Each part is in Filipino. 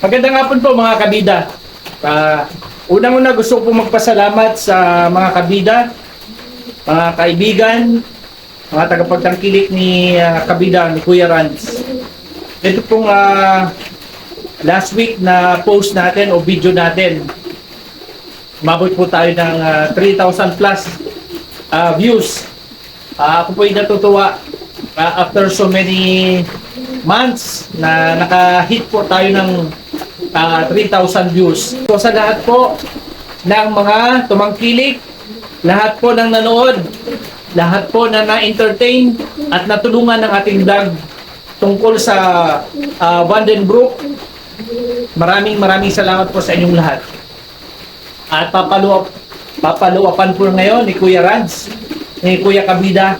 Magandang hapon po mga kabida. Ah, unang-una gusto po magpasalamat sa mga kabida, mga kaibigan, mga tagapagtangkilik ni ah, kabida ni Kuya Ranz. Ito pong ah, last week na post natin o video natin. Mabot po tayo ng ah, 3,000 plus ah, views. Ah, ako po ay natutuwa ah, after so many months na naka-hit po tayo ng ah, 3,000 views. So sa lahat po ng mga tumangkilik, lahat po ng nanood, lahat po na na-entertain at natulungan ng ating vlog tungkol sa uh, Vandenbroek, maraming maraming salamat po sa inyong lahat. At papaluap, papaluapan po ngayon ni Kuya Ranz, ni Kuya Kabida,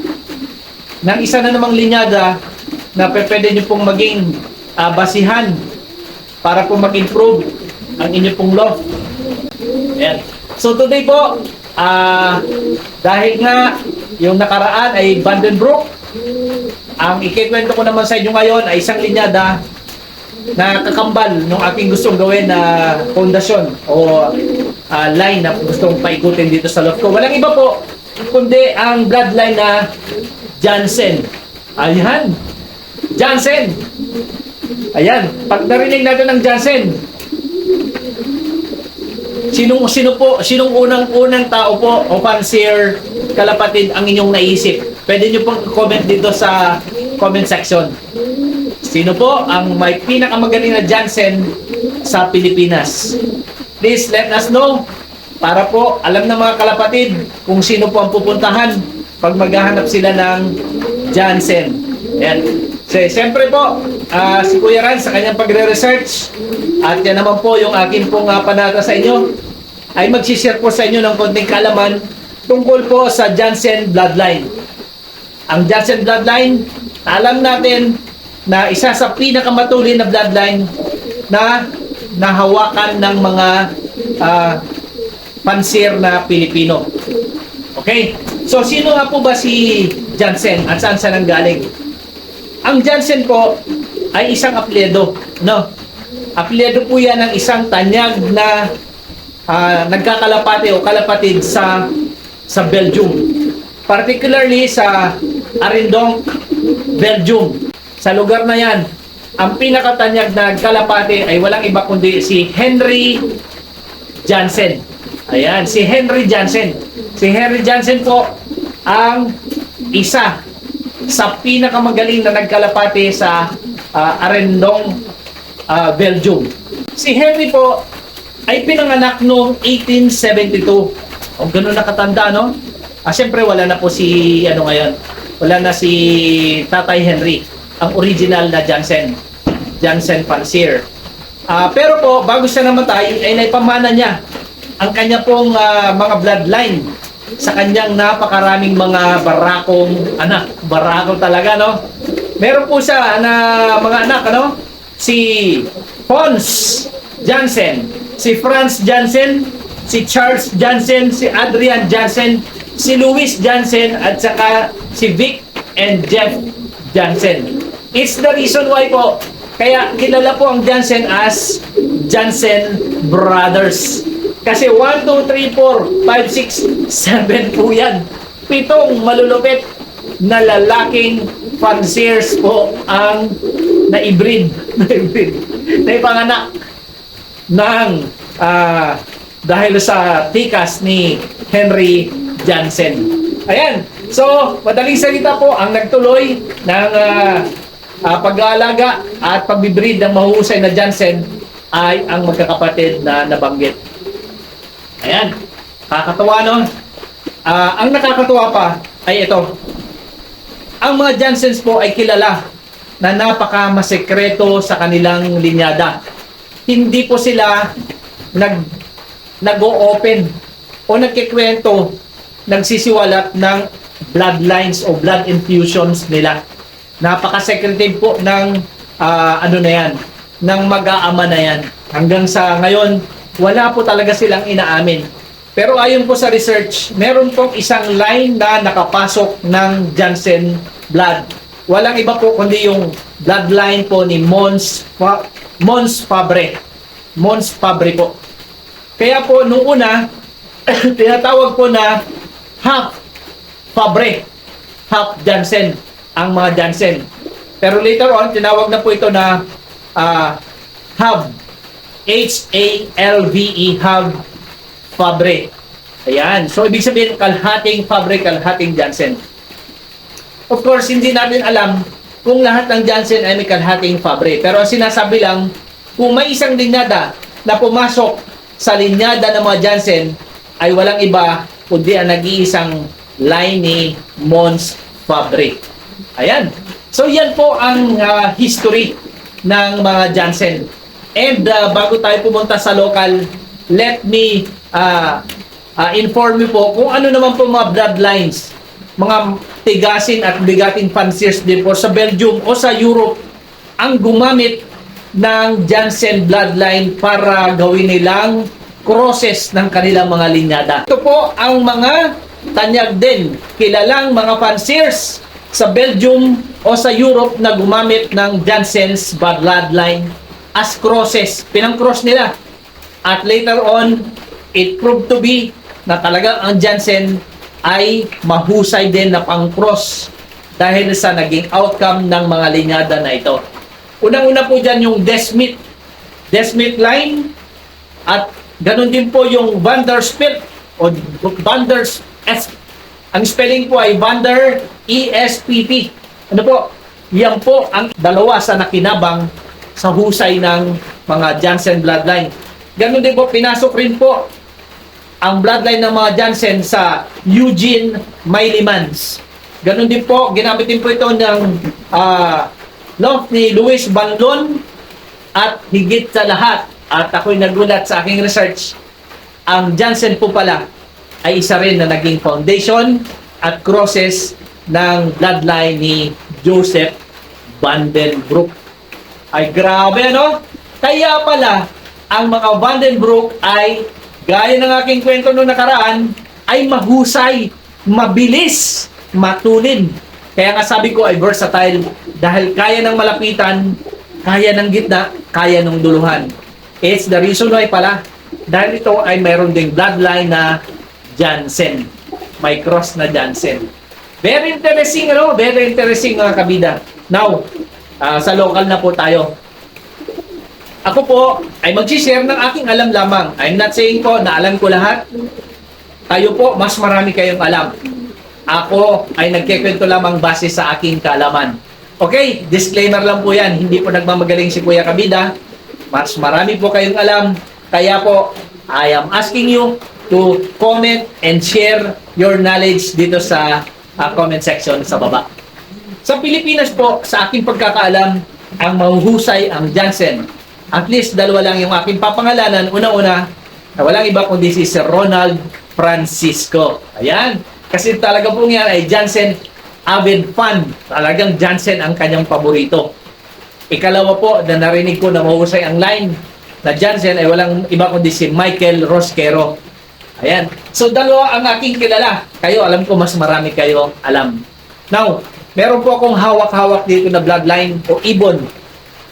ng isa na namang linyada na pwede nyo pong maging ah, basihan para po mag-improve ang inyo pong law. Ayan. So today po, ah dahil nga yung nakaraan ay Vandenbroek, ang ikikwento ko naman sa inyo ngayon ay isang linyada na kakambal ng aking gustong gawin na pundasyon o ah, line na gustong paikutin dito sa loft ko. Walang iba po, kundi ang bloodline na Jansen. Ayan. Jansen. Ayan. Pag narinig natin ng Jansen, Sinong sino po, sinong unang-unang tao po o fancier kalapatid ang inyong naisip? Pwede niyo pong comment dito sa comment section. Sino po ang may pinakamagaling na Jansen sa Pilipinas? Please let us know para po alam ng mga kalapatid kung sino po ang pupuntahan pag maghahanap sila ng Jansen. Yan. So, siyempre po, ah, si Kuya Ran sa kanyang pagre-research at yan naman po yung akin pong uh, panata sa inyo ay magsishare po sa inyo ng konting kalaman tungkol po sa Jansen Bloodline. Ang Jansen Bloodline, alam natin na isa sa pinakamatulin na bloodline na nahawakan ng mga ah, pansir na Pilipino. Okay? So, sino nga po ba si Jansen at saan siya nanggaling? Ang Jansen po ay isang apelyido, no? Apelyido po yan ng isang tanyag na ah, nagkakalapati o kalapatid sa sa Belgium. Particularly sa Arendonk, Belgium. Sa lugar na yan, ang pinakatanyag na kalapati ay walang iba kundi si Henry Jansen. Ayan, si Henry Jansen. Si Henry Jansen po ang isa sa pinakamagaling na nagkalapati sa ah, Arendong, ah, Belgium. Si Henry po ay pinanganak noong 1872. O ganun nakatanda, no? Ah, Siyempre, wala na po si, ano ngayon, wala na si Tatay Henry, ang original na Jansen. Jansen Pansier. Ah, pero po, bago siya namatay, ay naipamana niya ang kanya pong ah, mga bloodline sa kanyang napakaraming mga barakong anak. Barako talaga, no? Meron po siya na mga anak, ano? Si Pons Jansen, si Franz Jansen, si Charles Jansen, si Adrian Jansen, si Louis Jansen, at saka si Vic and Jeff Jansen. It's the reason why po, kaya kilala po ang Jansen as Jansen Brothers. Kasi 1, 2, 3, 4, 5, 6, 7 po yan. Pitong malulupit na lalaking fanciers po ang naibrid, naibrid, naipanganak ng ah, dahil sa tikas ni Henry Jansen. Ayan. So, madaling salita po, ang nagtuloy ng ah, ah, pag-aalaga at pagbibreed ng mahusay na Jansen ay ang magkakapatid na nabanggit. Ayan. Kakatawa, no? Ah, ang nakakatuwa pa ay ito. Ang mga Jansens po ay kilala na napaka masekreto sa kanilang linyada. Hindi po sila nag nag-o-open o nagkikwento, nagsisiwalat ng bloodlines o blood infusions nila. Napaka-secretive po ng ah, ano na yan, ng mag-aama na yan. Hanggang sa ngayon, wala po talaga silang inaamin. Pero ayon po sa research, meron pong isang line na nakapasok ng Janssen blood. Walang iba po kundi yung bloodline po ni Mons, Fa- Mons Fabre. Mons Fabri po. Kaya po, nung una, tinatawag po na half Fabre, half Jansen, ang mga Jansen. Pero later on, tinawag na po ito na ah, Hub. H-A-L-V-E, Hub Fabre. Ayan. So, ibig sabihin, kalhating Fabre, kalhating Jansen. Of course, hindi natin alam kung lahat ng Jansen ay may kalhating Fabre. Pero ang sinasabi lang, kung may isang linyada na pumasok sa linyada ng mga Jansen, ay walang iba kundi ang nag-iisang line ni Mons Fabre. Ayan. So, yan po ang ah, history ng mga Jansen. And ah, bago tayo pumunta sa local, let me ah, ah, inform you po kung ano naman po mga bloodlines, mga tigasin at bigating fanciers din po sa Belgium o sa Europe ang gumamit ng Jansen bloodline para gawin nilang crosses ng kanilang mga linyada. Ito po ang mga tanyag din, kilalang mga fanciers sa Belgium o sa Europe na gumamit ng Jansen's bloodline as crosses. Pinang-cross nila. At later on, it proved to be na talagang ang Jansen ay mahusay din na pang-cross dahil sa naging outcome ng mga linyada na ito. Unang-una po dyan yung Desmit. Desmit line at ganun din po yung Vanderspilt o Vanders S. Ang spelling po ay Vander ESPP. Ano po? Yan po ang dalawa sa nakinabang sa husay ng mga Jansen bloodline. Ganun din po, pinasok rin po ang bloodline ng mga Jansen sa Eugene Mailimans. Ganun din po, ginamit din po ito ng ah, love ni Luis Banlon at higit sa lahat, at ako'y nagulat sa aking research, ang Jansen po pala ay isa rin na naging foundation at crosses ng bloodline ni Joseph Vandenbroek. Ay grabe ano? Kaya pala, ang mga Vandenbroek ay, gaya ng aking kwento noong nakaraan, ay mahusay, mabilis, matulin. Kaya nga sabi ko ay versatile dahil kaya ng malapitan, kaya ng gitna, kaya ng duluhan. It's the reason why pala. Dahil ito ay mayroon ding bloodline na Jansen. May cross na Jansen. Very interesting, ano? Very interesting mga kabida. Now, ah, sa local na po tayo. Ako po ay mag-share ng aking alam lamang. I'm not saying po na alam ko lahat. Tayo po, mas marami kayong alam. Ako ay nagkikwento lamang base sa aking kaalaman. Okay, disclaimer lang po yan. Hindi po nagmamagaling si Kuya Kabida. Mas marami po kayong alam. Kaya po, I am asking you to comment and share your knowledge dito sa ah, comment section sa baba. Sa Pilipinas po, sa aking pagkakaalam, ang mahuhusay ang Jansen. At least dalawa lang yung aking papangalanan. Una-una, na walang iba kundi si Sir Ronald Francisco. Ayan. Kasi talaga po yan ay Jansen avid fan. Talagang Jansen ang kanyang paborito. Ikalawa po, na narinig ko na mahusay ang line na Jansen ay walang iba kundi si Michael Rosquero. Ayan. So, dalawa ang aking kilala. Kayo, alam ko mas marami kayo alam. Now, meron po akong hawak-hawak dito na bloodline o ibon.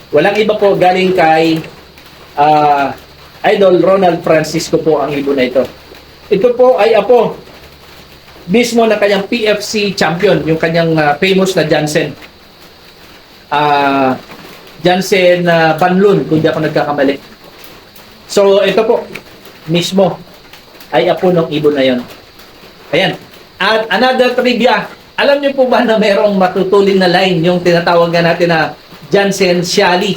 Walang iba po galing kay ah, Idol Ronald Francisco po ang ibon na ito. Ito po ay apo mismo na kanyang PFC champion, yung kanyang ah, famous na Jansen. Ah, Jansen uh, Banlun, kung di ako nagkakamali. So, ito po, mismo, ay apo ng ibon na yon. Ayan. At another trivia, alam niyo po ba na merong matutulin na line, yung tinatawag natin na Jansen Shali?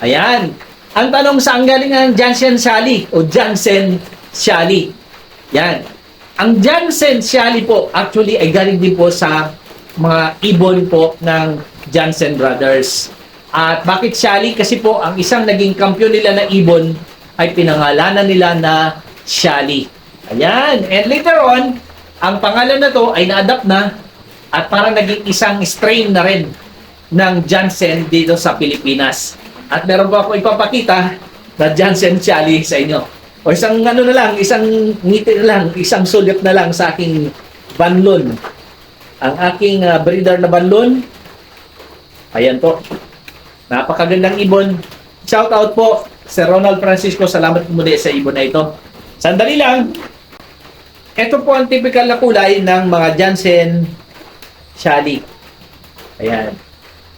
Ayan. Ang tanong saan galing ang Jansen Shali o Jansen Shali? Yan. Ang Jansen Shali po, actually, ay galing din po sa mga ibon po ng Jansen Brothers. At bakit Shali? Kasi po, ang isang naging kampiyon nila na ibon ay pinangalanan nila na Shali. Ayan. And later on, ang pangalan na to ay na-adapt na at parang naging isang strain na rin ng Jansen dito sa Pilipinas. At meron po ako ipapakita na Jansen Shali sa inyo. O isang ano na lang, isang ngiti na lang, isang sulit na lang sa aking banlon. Ang aking ah, breeder na banlon, ayan po. Napakagandang ibon. Shout out po Sir Ronald Francisco, salamat po muli sa ibon na ito. Sandali lang. Ito po ang typical na kulay ng mga Jansen Shali. Ayan.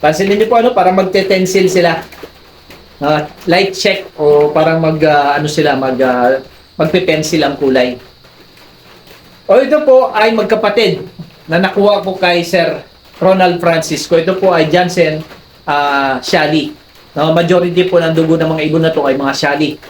Pansinin niyo po ano, para magte-tensil sila. Ah, light check o parang mag ah, ano sila mag uh, magpe-pencil ang kulay. O ito po ay magkapatid na nakuha ko kay Sir Ronald Francisco. Ito po ay Jansen uh, Shali. No, majority po ng dugo ng mga ibon na to ay mga Shali.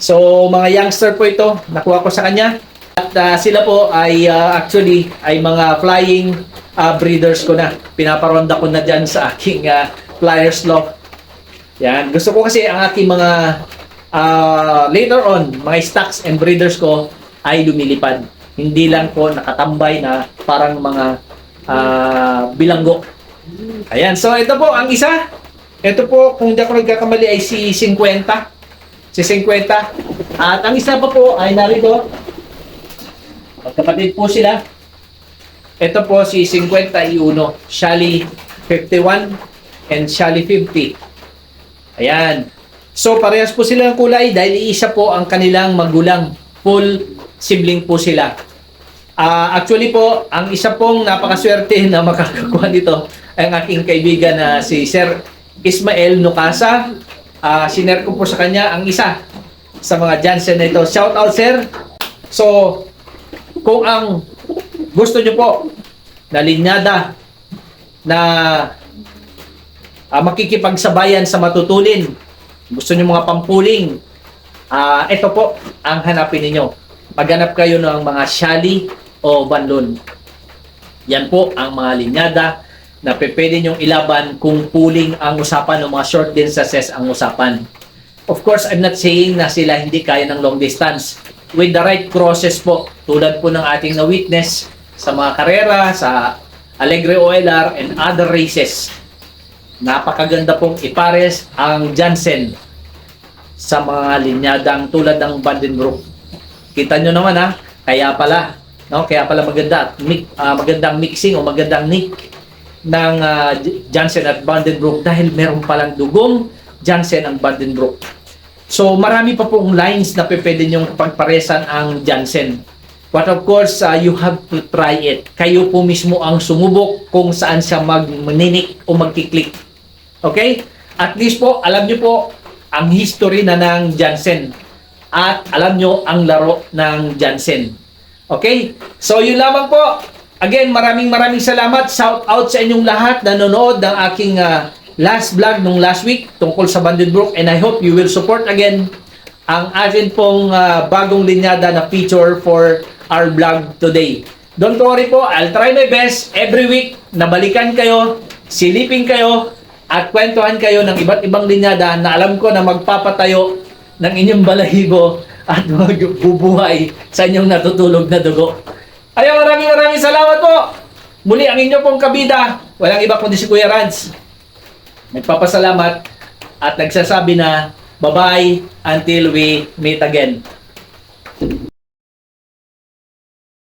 So, mga youngster po ito, nakuha ko sa kanya. At ah, sila po ay ah, actually ay mga flying ah, breeders ko na. Pinaparonda ko na dyan sa aking uh, flyers loft. Yan. Gusto ko kasi ang aking mga ah, later on, mga stocks and breeders ko ay lumilipad. Hindi lang po nakatambay na parang mga ah, bilanggo. Ayan. So, ito po ang isa. Ito po, kung di ako nagkakamali, ay si 50 si 50. At ang isa pa po ay narito. Magkapatid po sila. Ito po si 51, Shali 51, and Shali 50. Ayan. So parehas po sila ng kulay dahil isa po ang kanilang magulang. Full sibling po sila. Ah, actually po, ang isa pong napakaswerte na makakakuha nito ay ang aking kaibigan na si Sir Ismael Nukasa. Ah, sinare ko po sa kanya ang isa sa mga Jansen na ito. Shout out, sir. So, kung ang gusto nyo po na linyada na ah, makikipagsabayan sa matutulin, gusto nyo mga pampuling, ah, ito po ang hanapin ninyo. Maghanap kayo ng mga shali o banlon. Yan po ang mga linyada na pwede nyong ilaban kung pooling ang usapan o mga short distances ang usapan. Of course, I'm not saying na sila hindi kaya ng long distance. With the right crosses po, tulad po ng ating na-witness sa mga karera, sa Alegre OLR and other races. Napakaganda pong ipares ang Jansen sa mga linyadang tulad ng Vandenbroek. Kita nyo naman ha, kaya pala, no? kaya pala maganda, at ah, magandang mixing o magandang nick ng ah, J- Jansen at Vandenbroek dahil meron palang dugong Jansen ang Vandenbroek. So marami pa pong lines na pwede nyong pagparesan ang Jansen. But of course, ah, you have to try it. Kayo po mismo ang sumubok kung saan siya magninik o magkiklik. Okay? At least po, alam nyo po ang history na ng Jansen. At alam nyo ang laro ng Jansen. Okay? So yun lamang po. Again, maraming maraming salamat. Shout out sa inyong lahat na nanonood ng aking ah, last vlog nung last week tungkol sa Vandenbroek and I hope you will support again ang atin pong ah, bagong linyada na feature for our vlog today. Don't worry po, I'll try my best every week na balikan kayo, silipin kayo, at kwentuhan kayo ng iba't ibang linyada na alam ko na magpapatayo ng inyong balahibo at magbubuhay sa inyong natutulog na dugo. Ayaw, maraming maraming salamat po! Muli ang inyo pong kabida, walang iba kundi si Kuya Rans. Nagpapasalamat at nagsasabi na bye-bye until we meet again.